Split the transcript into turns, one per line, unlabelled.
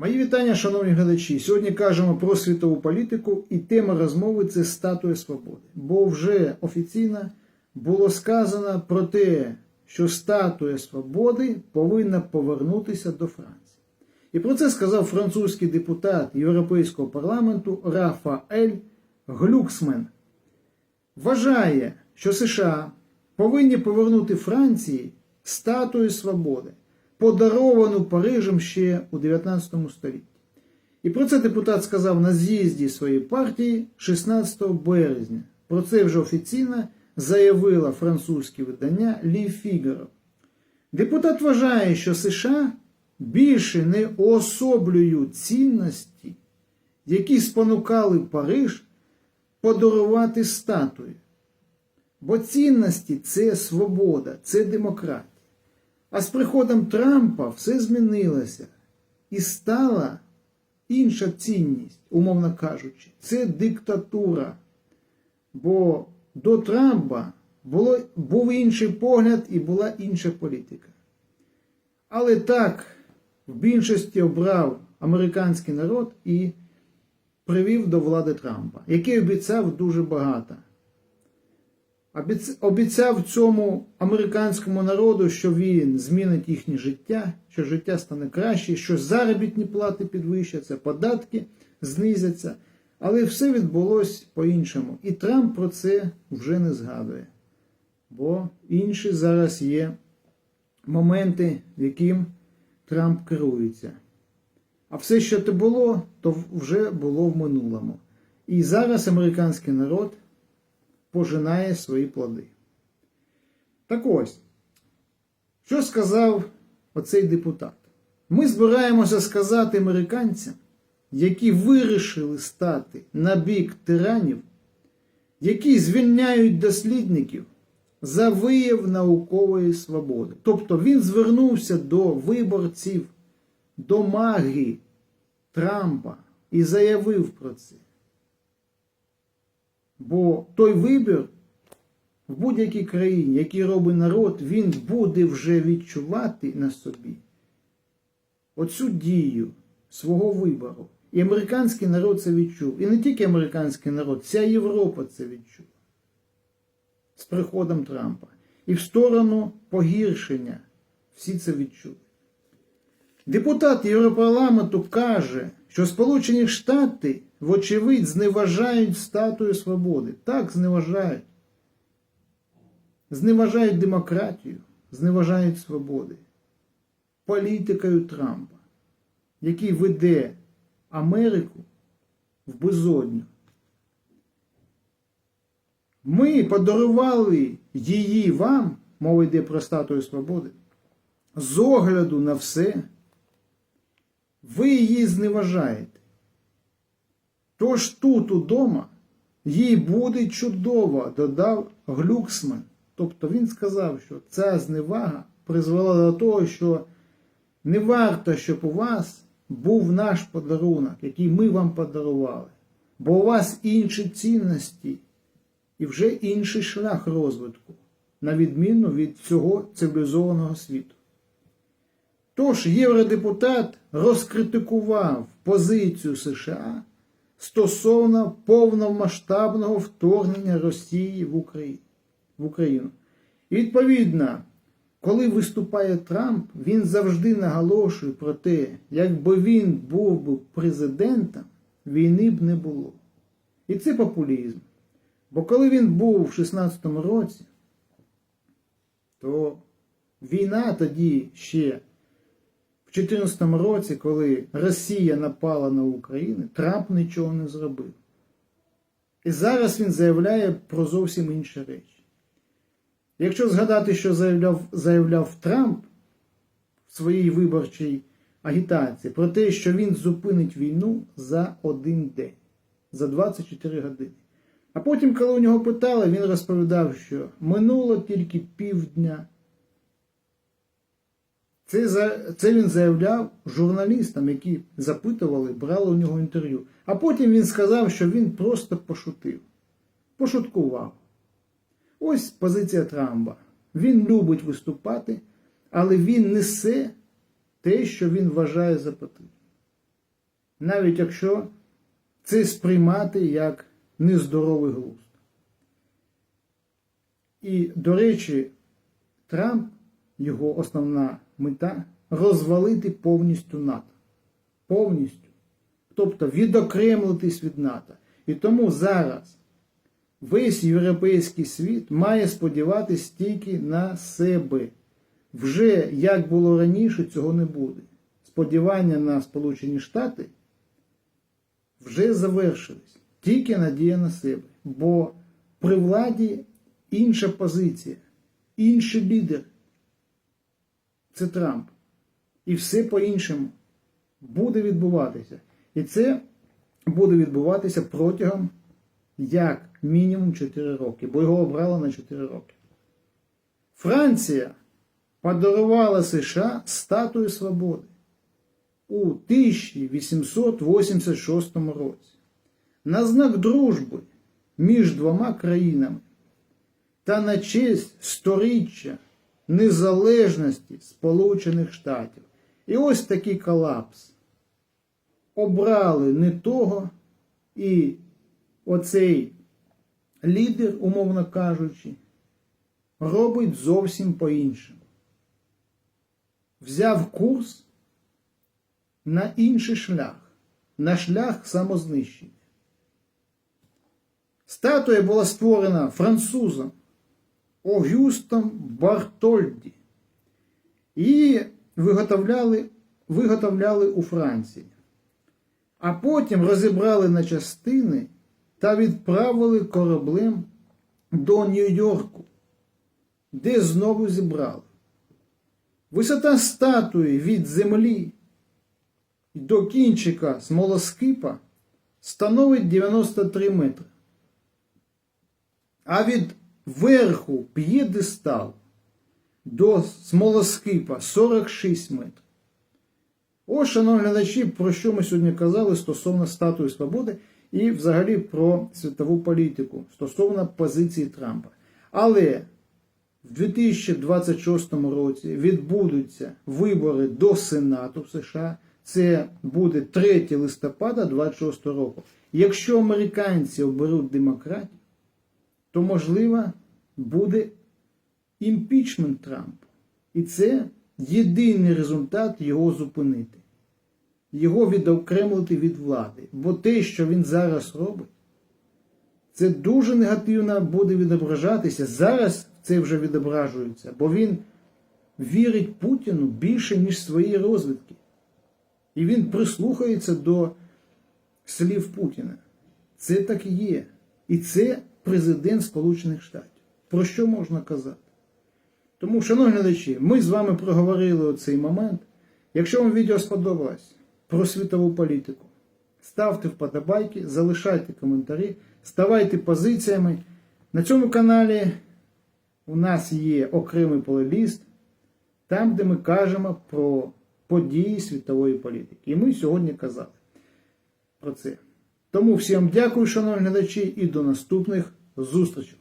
Мої вітання, шановні глядачі. Сьогодні кажемо про світову політику, і тема розмови це статуя свободи. Бо вже офіційно було сказано про те, що статуя свободи повинна повернутися до Франції. І про це сказав французький депутат Європейського парламенту Рафаель Глюксмен. Вважає, що США повинні повернути Франції статую свободи, подаровану Парижем ще у 19 столітті. І про це депутат сказав на з'їзді своєї партії 16 березня. Про це вже офіційно заявило французьке видання Лі Фігаро. Депутат вважає, що США більше не уособлюють цінності, які спонукали Париж подарувати статуї. Бо цінності це свобода, це демократія. А з приходом Трампа все змінилося і стала інша цінність, умовно кажучи, це диктатура. Бо до Трампа було, був інший погляд і була інша політика. Але так в більшості обрав американський народ і привів до влади Трампа, який обіцяв дуже багато. Обіц- Обіцяв цьому американському народу, що він змінить їхнє життя, що життя стане краще, що заробітні плати підвищаться, податки знизяться. Але все відбулось по-іншому. І Трамп про це вже не згадує. Бо інші зараз є моменти, яким Трамп керується. А все, що те було, то вже було в минулому. І зараз американський народ пожинає свої плоди. Так ось, що сказав оцей депутат? Ми збираємося сказати американцям, які вирішили стати на бік тиранів, які звільняють дослідників за вияв наукової свободи. Тобто він звернувся до виборців, до маги Трампа і заявив про це. Бо той вибір в будь-якій країні, який робить народ, він буде вже відчувати на собі оцю дію свого вибору. І американський народ це відчув. І не тільки американський народ, вся Європа це відчула з приходом Трампа. І в сторону погіршення всі це відчули. Депутат Європарламенту каже, що Сполучені Штати, вочевидь, зневажають статую свободи. Так, зневажають. Зневажають демократію, зневажають свободи. Політикою Трампа, який веде Америку в безодню. Ми подарували її вам, мова йде про статую свободи, з огляду на все. Ви її зневажаєте. Тож тут удома їй буде чудово, додав Глюксман. Тобто він сказав, що ця зневага призвела до того, що не варто, щоб у вас був наш подарунок, який ми вам подарували. Бо у вас інші цінності і вже інший шлях розвитку, на відміну від цього цивілізованого світу. Тож євродепутат розкритикував позицію США стосовно повномасштабного вторгнення Росії в Україну. І відповідно, коли виступає Трамп, він завжди наголошує про те, якби він був би президентом, війни б не було. І це популізм. Бо коли він був в 16-му році, то війна тоді ще в 2014 році, коли Росія напала на Україну, Трамп нічого не зробив. І зараз він заявляє про зовсім інші речі. Якщо згадати, що заявляв, заявляв Трамп в своїй виборчій агітації, про те, що він зупинить війну за один день, за 24 години. А потім, коли у нього питали, він розповідав, що минуло тільки півдня. Це, це він заявляв журналістам, які запитували, брали у нього інтерв'ю. А потім він сказав, що він просто пошутив, пошуткував. Ось позиція Трампа. Він любить виступати, але він несе те, що він вважає за потрібне. навіть якщо це сприймати як нездоровий глузд. І, до речі, Трамп, його основна мета розвалити повністю НАТО. Повністю. Тобто відокремлитись від НАТО. І тому зараз весь європейський світ має сподіватись тільки на себе. Вже як було раніше, цього не буде. Сподівання на Сполучені Штати вже завершились. Тільки надія на себе. Бо при владі інша позиція, інший лідер. Це Трамп. І все по-іншому буде відбуватися. І це буде відбуватися протягом як мінімум 4 роки, бо його обрали на 4 роки. Франція подарувала США статую свободи у 1886 році на знак дружби між двома країнами та на честь сторіччя незалежності Сполучених Штатів. І ось такий колапс. Обрали не того, і оцей лідер, умовно кажучи, робить зовсім по-іншому. Взяв курс на інший шлях, на шлях самознищення. Статуя була створена французом Огюстом Бартольді. Її виготовляли, виготовляли у Франції, а потім розібрали на частини та відправили кораблем до Нью-Йорку, де знову зібрали. Висота статуї від землі до кінчика смолоскипа становить 93 метри. А від верху п'єдестал до смолоскипа 46 метрів. Ось, шановні глядачі, про що ми сьогодні казали стосовно статуї свободи і взагалі про світову політику стосовно позиції Трампа. Але в 2026 році відбудуться вибори до Сенату в США. Це буде 3 листопада 2026 року. Якщо американці оберуть демократію, то можливо буде імпічмент Трампа. І це єдиний результат його зупинити, його відокремити від влади. Бо те, що він зараз робить, це дуже негативно буде відображатися. Зараз це вже відображується, бо він вірить Путіну більше, ніж свої розвідки. І він прислухається до слів Путіна. Це так і є. І це президент Сполучених Штатів. Про що можна казати? Тому, шановні глядачі, ми з вами проговорили цей момент. Якщо вам відео сподобалось про світову політику, ставте вподобайки, залишайте коментарі, ставайте позиціями. На цьому каналі у нас є окремий плейліст, там, де ми кажемо про події світової політики. І ми сьогодні казали про це. Тому всім дякую, шановні глядачі, і до наступних зустрічей.